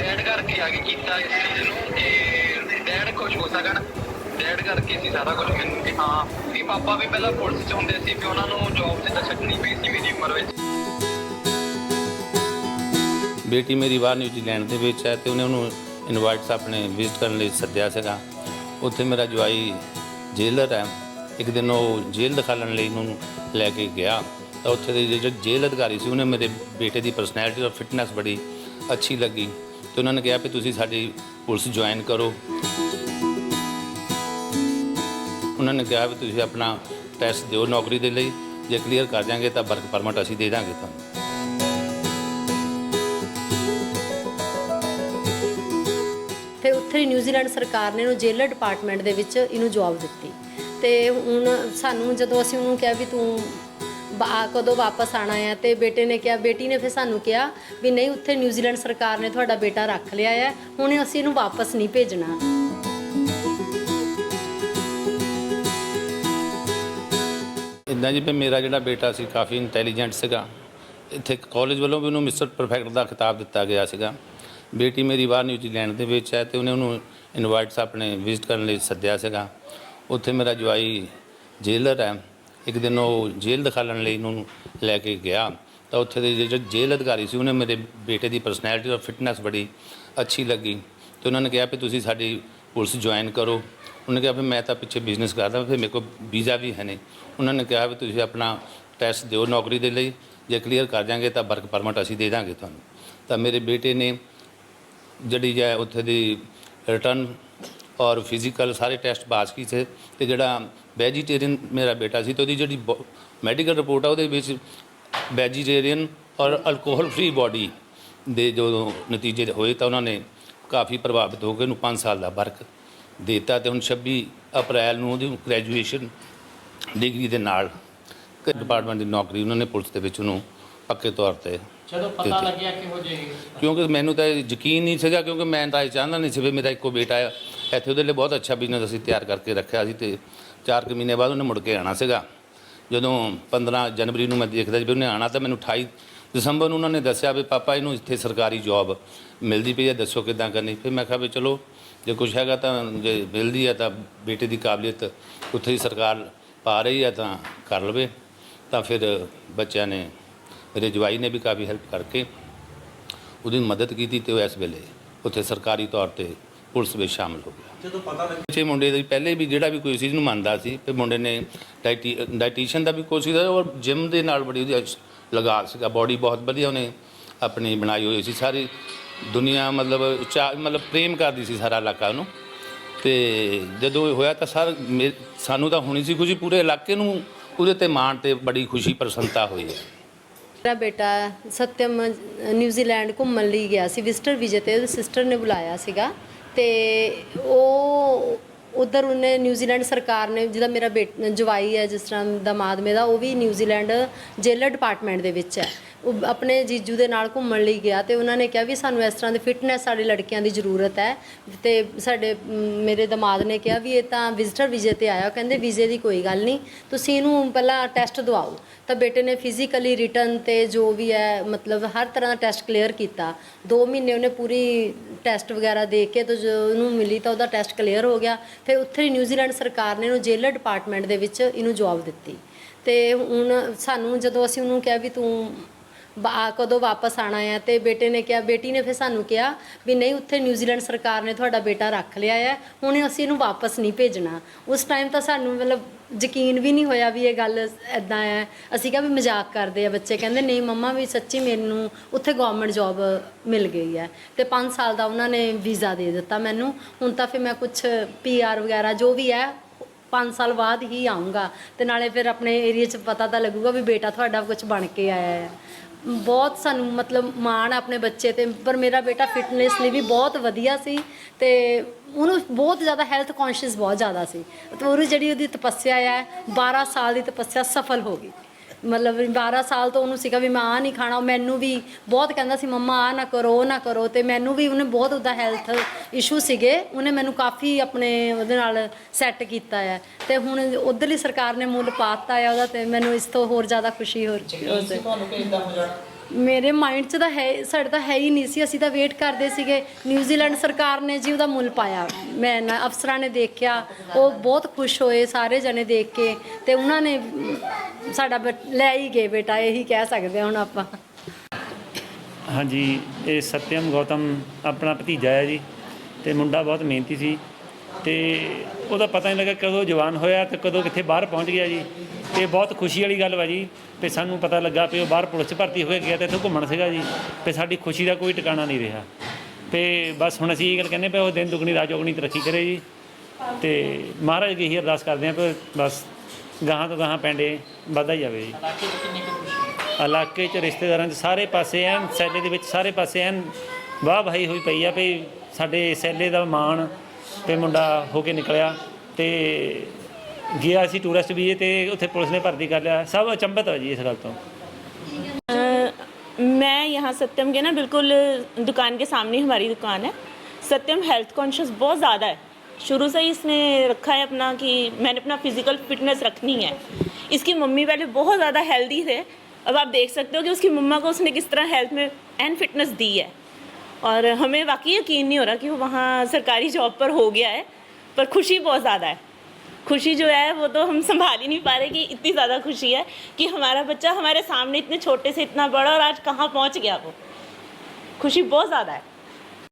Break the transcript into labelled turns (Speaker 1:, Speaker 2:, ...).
Speaker 1: Dad ਕਰਕੇ ਆ ਕੀਤਾ ਇਸ ਚੀਜ਼ ਨੂੰ ਕਿ ਡੈਡ ਖੁਸ਼ ਹੋ ਸਕਣ। ਡੈਡ ਕਰਕੇ ਸੀ ਸਾਰਾ ਕੁਝ ਮੈਨੂੰ ਕਿ ਹਾਂ, ਵੀ ਪਾਪਾ ਵੀ ਪਹਿਲਾਂ ਪੁਲਿਸ ਚ ਹੁੰਦੇ ਸੀ, ਵੀ ਉਹਨਾਂ ਨੂੰ ਜੌਬ ਤੇ ਤਾਂ ਛੱਡਣੀ ਪਈ ਸੀ ਮੇਰੀ ਉਮਰ ਵਿੱਚ।
Speaker 2: ਬੇਟੀ ਮੇਰੀ ਬਾਹਰ ਨਿਊਜ਼ੀਲੈਂਡ ਦੇ ਵਿੱਚ ਹੈ ਤੇ ਉਹਨੇ ਉਹਨੂੰ ਇਨਵਾਈਟਸ ਆਪਣੇ ਵਿਜ਼ਿਟ ਕਰਨ ਲਈ ਸੱਦਿਆ ਸੀਗਾ। ਉੱਥੇ ਮੇਰਾ ਜਵਾਈ ਜੇਲਰ ਹੈ। ਇੱਕ ਦਿਨ ਉਹ ਜੇਲ੍ਹ ਦਿਖਾਲਣ ਲਈ ਉਹਨੂੰ ਲੈ ਕੇ ਗਿਆ। ਤਾਂ ਉੱਥੇ ਦੇ ਜਿਹੜੇ ਜੇਲ੍ਹ ਅਧਿਕਾਰੀ ਸੀ, ਉਹਨੇ ਮੇਰੇ ਬੇਟੇ ਦੀ ਪਰਸਨੈਲਿਟੀ ਔਰ ਫਿਟਨੈਸ ਬੜੀ ਅੱਛੀ ਲੱਗੀ। ਤੇ ਉਹਨਾਂ ਨੇ ਕਿਹਾ ਵੀ ਤੁਸੀਂ ਸਾਡੀ ਪੁਲਿਸ ਜੁਆਇਨ ਕਰੋ। ਉਹਨਾਂ ਨੇ ਕਿਹਾ ਵੀ ਤੁਸੀਂ ਆਪਣਾ ਟੈਸਟ ਦਿਓ ਨੌਕਰੀ ਦੇ ਲਈ। ਜੇ ਕਲੀਅਰ ਕਰ ਜਾਗੇ ਤਾਂ ਵਰਕ ਪਰਮਿਟ ਅਸੀਂ ਦੇ ਦਾਂਗੇ ਤੁਹਾਨੂੰ।
Speaker 3: ਫਿਰ ਉੱਥੇ ਹੀ ਨਿਊਜ਼ੀਲੈਂਡ ਸਰਕਾਰ ਨੇ ਇਹਨੂੰ ਜੇਲਰ ਡਿਪਾਰਟਮੈਂਟ ਦੇ ਵਿੱਚ ਇਹਨੂੰ ਜੌਬ ਦਿੱਤੀ। ਤੇ ਹੁਣ ਸਾਨੂੰ ਜਦੋਂ ਅਸੀਂ ਉਹਨੂੰ ਕਿਹਾ ਵੀ ਤੂੰ ਬਾ- ਕਦੋਂ ਵਾਪਸ ਆਣਾ ਹੈ ਤੇ ਬੇਟੇ ਨੇ ਕਿਹਾ, ਬੇਟੀ ਨੇ ਫਿਰ ਸਾਨੂੰ ਕਿਹਾ ਵੀ ਨਹੀਂ, ਉੱਥੇ ਨਿਊਜ਼ੀਲੈਂਡ ਸਰਕਾਰ ਨੇ ਤੁਹਾਡਾ ਬੇਟਾ ਰੱਖ ਲਿਆ ਹੈ ਹੁਣ ਅਸੀਂ ਇਹਨੂੰ ਵਾਪਸ ਨਹੀਂ ਭੇਜਣਾ।
Speaker 2: ਇਦਾਂ ਜੀ ਵੀ ਮੇਰਾ ਜਿਹੜਾ ਬੇਟਾ ਸੀ ਕਾਫੀ ਇੰਟੈਲੀਜੈਂਟ ਸੀਗਾ। ਇੱਥੇ ਕਾਲਜ ਵੱਲੋਂ ਵੀ ਉਹਨੂੰ ਮਿਸਟਰ ਪਰਫੈਕਟ ਦਾ ਖਿਤਾਬ ਦਿੱਤਾ ਗਿਆ ਸੀਗਾ। ਬੇਟੀ ਮੇਰੀ ਬਾਹਰ ਨਿਊਜ਼ੀਲੈਂਡ ਦੇ ਵਿੱਚ ਹੈ ਤੇ ਉਹਨੇ ਉਹਨੂੰ ਇਨਵਾਈਟਸ ਆਪਣੇ ਵਿਜ਼ਿਟ ਕਰਨ ਲਈ ਸੱਦਿਆ ਸੀਗਾ। ਉੱਥੇ ਮੇਰਾ ਜਵਾਈ ਜੇਲਰ ਹੈ। ਇੱਕ ਦਿਨ ਉਹ ਜੇਲ੍ਹ ਦਿਖਾਲਣ ਲਈ ਉਹਨੂੰ ਲੈ ਕੇ ਗਿਆ, ਤਾਂ ਉੱਥੇ ਦੇ ਜਿਹੜੇ ਜੇਲ੍ਹ ਅਧਿਕਾਰੀ ਸੀ, ਉਹਨੇ ਮੇਰੇ ਬੇਟੇ ਦੀ ਪਰਸਨੈਲਿਟੀ ਔਰ ਫਿਟਨੈਸ ਬੜੀ ਅੱਛੀ ਲੱਗੀ। ਤੇ ਉਹਨਾਂ ਨੇ ਕਿਹਾ ਵੀ ਤੁਸੀਂ ਸਾਡੀ ਪੁਲਿਸ ਜੁਆਇਨ ਕਰੋ। ਉਹਨੇ ਕਿਹਾ ਵੀ ਮੈਂ ਤਾਂ ਪਿੱਛੇ ਬਿਜ਼ਨਸ ਕਰਦਾ ਫਿਰ ਮੇਰੇ ਕੋਲ ਵੀਜ਼ਾ ਵੀ ਹੈ ਨਹੀਂ। ਉਹਨਾਂ ਨੇ ਕਿਹਾ ਵੀ ਤੁਸੀਂ ਆਪਣਾ ਟੈਸਟ ਦਿਓ ਨੌਕਰੀ ਦੇ ਲਈ, ਜੇ ਕਲੀਅਰ ਕਰ ਜਾਗੇ ਤਾਂ ਵਰਕ ਪਰਮਿਟ ਅਸੀਂ ਦੇ ਦਾਂਗੇ ਤੁਹਾਨੂੰ। ਤਾਂ ਮੇਰੇ ਬੇਟੇ ਨੇ ਜਿਹੜੀ ਹੈ ਉੱਥੇ ਦੀ ਰਿਟਰਨ ਔਰ ਫਿਜ਼ੀਕਲ ਸਾਰੇ ਟੈਸਟ ਪਾਸ ਕੀਤੇ ਤੇ ਜਿਹੜਾ ਵੈਜੀਟੇਰੀਅਨ ਮੇਰਾ ਬੇਟਾ ਸੀ ਤੇ ਉਹਦੀ ਜਿਹੜੀ ਮੈਡੀਕਲ ਰਿਪੋਰਟ ਆ ਉਹਦੇ ਵਿੱਚ ਵੈਜੀਟੇਰੀਅਨ ਔਰ ਅਲਕੋਹਲ ਫ੍ਰੀ ਬਾਡੀ ਦੇ ਜੋ ਨਤੀਜੇ ਹੋਏ ਤਾਂ ਉਹਨਾਂ ਨੇ ਕਾਫੀ ਪ੍ਰਭਾਵਿਤ ਹੋ ਕੇ ਉਹਨੂੰ 5 ਸਾਲ ਦਾ ਵਰਕ ਦਿੱਤਾ ਤੇ ਹੁਣ 26 ਅਪ੍ਰੈਲ ਨੂੰ ਉਹਦੀ ਗ੍ਰੈਜੂਏਸ਼ਨ ਡਿਗਰੀ ਦੇ ਨਾਲ ਡਿਪਾਰਟਮੈਂਟ ਦੀ ਨੌਕਰੀ ਉਹਨਾਂ ਨੇ ਪੁਲਿਸ ਦੇ ਵਿੱਚ ਉਹਨੂੰ ਪੱਕੇ ਤੌਰ ਤੇ
Speaker 4: ਜਦੋਂ ਪਤਾ। ਲੱਗਿਆ ਕਿ ਹੋ ਜਾਏਗੀ
Speaker 2: ਕਿਉਂਕਿ ਮੈਨੂੰ ਤਾਂ ਯਕੀਨ ਨਹੀਂ ਸੀਗਾ ਕਿਉਂਕਿ ਮੈਂ ਤਾਂ ਇਹ ਚਾਹੁੰਦਾ ਨਹੀਂ ਸੀ ਵੀ ਮੇਰਾ ਇੱਕੋ ਬੇਟਾ ਆ ਇੱਥੇ ਉਹਦੇ ਲਈ ਬਹੁਤ ਅੱਛਾ ਬਿਜ਼ਨਸ ਅਸੀਂ ਤਿਆਰ ਕਰਕੇ ਰੱਖਿਆ ਸੀ ਤੇ 4 ਕੁ ਮਹੀਨੇ ਬਾਅਦ ਉਹਨੇ ਮੁੜ ਕੇ ਆਣਾ ਸੀਗਾ। ਜਦੋਂ 15 ਜਨਵਰੀ ਨੂੰ ਮੈਂ ਦੇਖਦਾ ਸੀ ਵੀ ਉਹਨੇ ਆਣਾ ਤਾਂ ਮੈਨੂੰ 28 ਦਸੰਬਰ ਨੂੰ ਉਹਨਾਂ ਨੇ ਦੱਸਿਆ ਵੀ ਪਾਪਾ ਇਹਨੂੰ ਇੱਥੇ ਸਰਕਾਰੀ ਜੌਬ ਮਿਲਦੀ ਪਈ ਹੈ, ਦੱਸੋ ਕਿੱਦਾਂ ਕਰਨੀ। ਫਿਰ ਮੈਂ ਕਿਹਾ ਵੀ ਚਲੋ, ਜੇ ਕੁਛ ਹੈਗਾ ਤਾਂ ਜੇ ਮਿਲਦੀ ਹੈ ਤਾਂ ਬੇਟੇ ਦੀ ਕਾਬਲੀਅਤ ਉੱਥੇ ਹੀ ਸਰਕਾਰ ਪਾ ਰਹੀ ਹੈ ਤਾਂ ਕਰ ਲਵੇ। ਤਾਂ ਫਿਰ ਬੱਚਿਆਂ ਨੇ, ਮੇਰੇ ਜਵਾਈ ਨੇ ਵੀ ਕਾਫੀ ਹੈਲਪ ਕਰਕੇ ਉਹਦੀ ਮਦਦ ਕੀਤੀ ਤੇ ਉਹ ਇਸ ਵੇਲੇ ਉੱਥੇ ਸਰਕਾਰੀ ਤੌਰ ਤੇ ਪੁਲਿਸ ਵਿੱਚ ਸ਼ਾਮਲ ਹੋ ਗਿਆ।
Speaker 5: ਜਦੋਂ ਪਤਾ ਲੱਗਿਆ
Speaker 2: ਪਿੱਛੇ ਮੁੰਡੇ ਦੀ ਪਹਿਲੇ ਵੀ ਜਿਹੜਾ ਵੀ ਕੋਈ ਚੀਜ਼ ਨੂੰ ਮੰਨਦਾ ਸੀ ਤੇ ਮੁੰਡੇ ਨੇ ਡਾਈਟੀ ਡਾਈਟੀਸ਼ੀਅਨ ਦਾ ਵੀ ਕੋਰਸ ਕੀਤਾ ਔਰ ਜਿਮ ਦੇ ਨਾਲ ਬੜੀ ਉਹਦੀ ਲਗਾਅ ਸੀਗਾ ਬਾਡੀ ਬਹੁਤ ਵਧੀਆ ਉਹਨੇ ਆਪਣੀ ਬਣਾਈ ਹੋਈ ਸੀ ਸਾਰੀ ਦੁਨੀਆ ਮਤਲਬ ਮਤਲਬ ਪ੍ਰੇਮ ਕਰਦੀ ਸੀ ਸਾਰਾ ਇਲਾਕਾ ਉਹਨੂੰ। ਤੇ ਜਦੋਂ ਇਹ ਹੋਇਆ ਤਾਂ ਸਰ ਸਾਨੂੰ ਤਾਂ ਹੋਣੀ ਸੀ ਖੁਸ਼ੀ ਪੂਰੇ ਇਲਾਕੇ ਨੂੰ ਉਹਦੇ ਤੇ ਮਾਣ ਤੇ ਬੜੀ ਖੁਸ਼ੀ ਪ੍ਰਸੰਨਤਾ ਹੋਈ ਹੈ।
Speaker 3: ਮੇਰਾ ਬੇਟਾ ਸਤਿਅਮ ਨਿਊਜ਼ੀਲੈਂਡ ਘੁੰਮਣ ਲਈ ਗਿਆ ਸੀ ਵਿਜ਼ਟਰ ਵੀਜ਼ੇ ਤੇ ਉਹਦੀ ਸਿਸਟਰ ਨੇ ਬੁਲਾਇਆ ਸੀਗਾ। ਤੇ ਉਹ ਉਧਰ ਉਹਨੇ ਨਿਊਜ਼ੀਲੈਂਡ ਸਰਕਾਰ ਨੇ, ਜਿਹਦਾ ਮੇਰਾ ਬੇਟ, ਜਵਾਈ ਹੈ ਜਿਸ ਤਰ੍ਹਾਂ ਦਮਾਦ ਮੇਰਾ ਉਹ ਵੀ ਨਿਊਜ਼ੀਲੈਂਡ ਜੇਲਰ ਡਿਪਾਰਟਮੈਂਟ ਦੇ ਵਿੱਚ ਹੈ। ਉਹ ਆਪਣੇ ਜੀਜੂ ਦੇ ਨਾਲ ਘੁੰਮਣ ਲਈ ਗਿਆ ਤੇ ਉਹਨਾਂ ਨੇ ਕਿਹਾ ਵੀ ਸਾਨੂੰ ਇਸ ਤਰ੍ਹਾਂ ਦੀ ਫਿਟਨੈਸ ਸਾਡੇ ਲੜਕਿਆਂ ਦੀ ਜ਼ਰੂਰਤ ਹੈ ਤੇ ਸਾਡੇ ਮੇਰੇ ਦਮਾਦ ਨੇ ਕਿਹਾ ਵੀ ਇਹ ਤਾਂ ਵਿਜ਼ਟਰ ਵੀਜ਼ੇ ਤੇ ਆਇਆ। ਕਹਿੰਦੇ ਵੀਜ਼ੇ ਦੀ ਕੋਈ ਗੱਲ ਨਹੀਂ, ਤੁਸੀਂ ਇਹਨੂੰ ਪਹਿਲਾਂ ਟੈਸਟ ਦਵਾਓ। ਤਾਂ ਬੇਟੇ ਨੇ ਫਿਜ਼ੀਕਲੀ ਰਿਟਰਨ ਤੇ ਜੋ ਵੀ ਹੈ, ਮਤਲਬ ਹਰ ਤਰ੍ਹਾਂ ਦਾ ਟੈਸਟ ਕਲੀਅਰ ਕੀਤਾ। 2 ਮਹੀਨੇ ਉਹਨੇ ਪੂਰੀ ਟੈਸਟ ਵਗੈਰਾ ਦੇ ਕੇ ਤੇ ਜੋ ਉਹਨੂੰ ਮਿਲੀ ਤਾਂ ਉਹਦਾ ਟੈਸਟ ਕਲੀਅਰ ਹੋ ਗਿਆ। ਫਿਰ ਉੱਥੇ ਹੀ ਨਿਊਜ਼ੀਲੈਂਡ ਸਰਕਾਰ ਨੇ ਇਹਨੂੰ ਜੇਲਰ ਡਿਪਾਰਟਮੈਂਟ ਦੇ ਵਿੱਚ ਇਹਨੂੰ ਜੌਬ ਦਿੱਤੀ। ਤੇ ਹੁਣ ਸਾਨੂੰ ਜਦੋਂ ਅਸੀਂ ਉਹਨੂੰ ਕਿਹਾ ਵੀ ਤੂੰ ਬਾ- ਕਦੋਂ ਵਾਪਸ ਆਣਾ ਹੈ ਤੇ ਬੇਟੇ ਨੇ ਕਿਹਾ, ਬੇਟੀ ਨੇ ਫਿਰ ਸਾਨੂੰ ਕਿਹਾ ਵੀ ਨਹੀਂ, ਉੱਥੇ ਨਿਊਜ਼ੀਲੈਂਡ ਸਰਕਾਰ ਨੇ ਤੁਹਾਡਾ ਬੇਟਾ ਰੱਖ ਲਿਆ ਹੈ ਹੁਣ ਅਸੀਂ ਇਹਨੂੰ ਵਾਪਸ ਨਹੀਂ ਭੇਜਣਾ। ਉਸ ਟਾਈਮ ਤਾਂ ਸਾਨੂੰ ਮਤਲਬ ਯਕੀਨ ਵੀ ਨਹੀਂ ਹੋਇਆ ਵੀ ਇਹ ਗੱਲ ਐਦਾਂ ਹੈ ਅਸੀਂ ਕਿਹਾ ਵੀ ਮਜ਼ਾਕ ਕਰਦੇ ਆ ਬੱਚੇ, ਕਹਿੰਦੇ ਨਹੀਂ ਮੰਮਾ ਵੀ ਸੱਚੀ ਮੈਨੂੰ ਉੱਥੇ ਗਵਰਨਮੈਂਟ ਜੌਬ ਮਿਲ ਗਈ ਹੈ ਤੇ 5 ਸਾਲ ਦਾ ਉਹਨਾਂ ਨੇ ਵੀਜ਼ਾ ਦੇ ਦਿੱਤਾ ਮੈਨੂੰ। ਹੁਣ ਤਾਂ ਫਿਰ ਮੈਂ ਕੁਝ ਪੀਆਰ ਵਗੈਰਾ ਜੋ ਵੀ ਹੈ 5 ਸਾਲ ਬਾਅਦ ਹੀ ਆਉਂਗਾ ਤੇ ਨਾਲੇ ਫਿਰ ਆਪਣੇ ਏਰੀਆ 'ਚ ਪਤਾ ਤਾਂ ਲੱਗੂਗਾ ਵੀ ਬੇਟਾ ਤੁਹਾਡਾ ਕੁਝ ਬਣ ਕੇ ਆਇਆ ਹੈ ਬਹੁਤ ਸਾਨੂੰ ਮਤਲਬ ਮਾਣ ਆ ਆਪਣੇ ਬੱਚੇ ਤੇ, ਪਰ ਮੇਰਾ ਬੇਟਾ ਫਿਟਨੈਸ ਲਈ ਵੀ ਬਹੁਤ ਵਧੀਆ ਸੀ ਤੇ ਉਹਨੂੰ ਬਹੁਤ ਜ਼ਿਆਦਾ ਹੈਲਥ ਕੌਨਸ਼ੀਅਸ ਬਹੁਤ ਜ਼ਿਆਦਾ ਸੀ। ਤੇ ਉਹਦੀ ਜਿਹੜੀ ਉਹਦੀ ਤਪੱਸਿਆ ਹੈ 12 ਸਾਲ ਦੀ ਤਪੱਸਿਆ ਸਫਲ ਹੋ ਗਈ। ਮਤਲਬ ਵੀ 12 ਸਾਲ ਤੋਂ ਉਹਨੂੰ ਸੀਗਾ ਵੀ ਮੈਂ ਆ ਨਹੀਂ ਖਾਣਾ, ਉਹ ਮੈਨੂੰ ਵੀ ਬਹੁਤ ਕਹਿੰਦਾ ਸੀ, ਮੰਮਾ, ਆ ਨਾ ਕਰੋ, ਉਹ ਨਾ ਕਰੋ। ਤੇ ਮੈਨੂੰ ਵੀ ਉਹਨੇ ਬਹੁਤ ਉਹਦਾ ਹੈਲਥ ਇਸ਼ੂ ਸੀਗੇ, ਉਹਨੇ ਮੈਨੂੰ ਕਾਫੀ ਆਪਣੇ ਉਹਦੇ ਨਾਲ ਸੈੱਟ ਕੀਤਾ ਹੈ ਤੇ ਹੁਣ ਉਧਰਲੀ ਸਰਕਾਰ ਨੇ ਮੁੱਲ ਪਾਤਾ ਹੈ ਉਹਦਾ ਤੇ ਮੈਨੂੰ ਇਸ ਤੋਂ ਹੋਰ ਜ਼ਿਆਦਾ ਖੁਸ਼ੀ ਹੋ ਰਹੀ
Speaker 4: ਯਕੀਨ ਤੁਹਾਨੂੰ ਕਿ ਇਦਾਂ ਹੋ ਜਾਣਾ
Speaker 3: ਮੇਰੇ ਮਾਈਂਡ 'ਚ ਤਾਂ ਹੈ, ਸਾਡੇ ਤਾਂ ਹੈ ਹੀ ਨਹੀਂ ਸੀ। ਅਸੀਂ ਤਾਂ ਵੇਟ ਕਰਦੇ ਸੀਗੇ। ਨਿਊਜ਼ੀਲੈਂਡ ਸਰਕਾਰ ਨੇ ਜੀ ਉਹਦਾ ਮੁੱਲ ਪਾਇਆ। ਮੈਂ ਨਾ ਅਫਸਰਾਂ ਨੇ ਦੇਖਿਆ। ਉਹ ਬਹੁਤ ਖੁਸ਼ ਹੋਏ ਸਾਰੇ ਜਣੇ ਦੇਖ ਕੇ। ਤੇ ਉਹਨਾਂ ਨੇ ਸਾਡਾ ਬਟ- ਲੈ ਹੀ ਗਏ ਬੇਟਾ, ਇਹੀ ਕਹਿ ਸਕਦੇ ਹਾਂ ਹੁਣ ਆਪਾਂ।
Speaker 4: ਹਾਂਜੀ, ਇਹ ਸਤਿਅਮ ਗੌਤਮ ਆਪਣਾ ਭਤੀਜਾ ਹੈ ਜੀ। ਤੇ ਮੁੰਡਾ ਬਹੁਤ ਮਿਹਨਤੀ ਸੀ। ਤੇ ਉਹਦਾ ਪਤਾ ਨਹੀਂ ਲੱਗਾ ਕਦੋਂ ਜਵਾਨ ਹੋਇਆ ਤੇ ਕਦੋਂ ਕਿੱਥੇ ਬਾਹਰ ਪਹੁੰਚ ਗਿਆ ਜੀ। ਤੇ ਬਹੁਤ ਖੁਸ਼ੀ ਵਾਲੀ ਗੱਲ ਵਾ ਜੀ ਤੇ ਸਾਨੂੰ ਪਤਾ ਲੱਗਾ ਵੀ ਉਹ ਬਾਹਰ ਪੁਲਿਸ 'ਚ ਭਰਤੀ ਹੋ ਕੇ ਗਿਆ ਤੇ ਇੱਥੇ ਘੁੰਮਣ ਸੀਗਾ ਜੀ ਤੇ ਸਾਡੀ ਖੁਸ਼ੀ ਦਾ ਕੋਈ ਟਿਕਾਣਾ ਨਹੀਂ ਰਿਹਾ। ਤੇ ਬਸ ਹੁਣ ਅਸੀਂ ਇਹ ਗੱਲ ਕਹਿੰਦੇ ਪਏ ਉਹ ਦਿਨ ਦੁਗਣੀ ਰਾਤ ਚੌਗਣੀ ਤਰੱਕੀ ਕਰੇ ਜੀ। ਤੇ ਮਹਾਰਾਜ ਅੱਗੇ ਇਹੀ ਅਰਦਾਸ ਕਰਦੇ ਹਾਂ ਕਿ ਬਸ ਗਾਹਾਂ ਤੋਂ ਗਾਹਾਂ ਪੈਂਡੇ ਵੱਧਦਾ ਹੀ ਜਾਵੇ ਜੀ। ਇਲਾਕੇ 'ਚ ਰਿਸ਼ਤੇਦਾਰਾਂ 'ਚ ਸਾਰੇ ਪਾਸੇ ਐਨ ਸੈਲੇ ਦੇ ਵਿੱਚ ਸਾਰੇ ਪਾਸੇ ਐਨ ਵਾਹ ਭਾਈ ਹੋਈ ਪਈ ਆ ਵੀ ਸਾਡੇ ਸੈਲੇ ਦਾ ਮਾਣ ਤੇ ਮੁੰਡਾ ਹੋ ਕੇ ਨਿਕਲਿਆ ਤੇ ਗਿਆ ਸੀ ਟੂਰਿਸਟ ਵੀਜ਼ੇ ਤੇ ਉੱਥੇ ਪੁਲਿਸ ਨੇ ਭਰਤੀ ਕਰ ਲਿਆ ਸਭ ਅਚੰਭਤ ਹੋ ਜੀ ਇਸ ਗੱਲ ਤੋਂ
Speaker 5: मैं यहाँ सत्यम के ना बिल्कुल दुकान के सामने ही हमारी दुकान है सत्यम हेल्थ कॉन्शियस बहुत ज़्यादा है शुरू से ही इसने रखा है अपना कि मैंने अपना फिजिकल फिटनेस रखनी है इसकी मम्मी पहले बहुत ज़्यादा हेल्दी थे अब आप देख सकते हो कि उसकी मम्मा को उसने किस तरह हेल्थ में एंड फिटनेस दी है और हमें वाकई यकीन नहीं हो रहा कि वो वहाँ सरकारी जॉब पर हो गया है पर खुशी बहुत ज़्यादा है खुशी जो है वो तो हम संभाल ही नहीं पा रहे कि इतनी ज़्यादा खुशी है कि हमारा बच्चा हमारे सामने इतने छोटे से इतना बड़ा और आज कहाँ पहुँच गया वो खुशी बहुत ज़्यादा है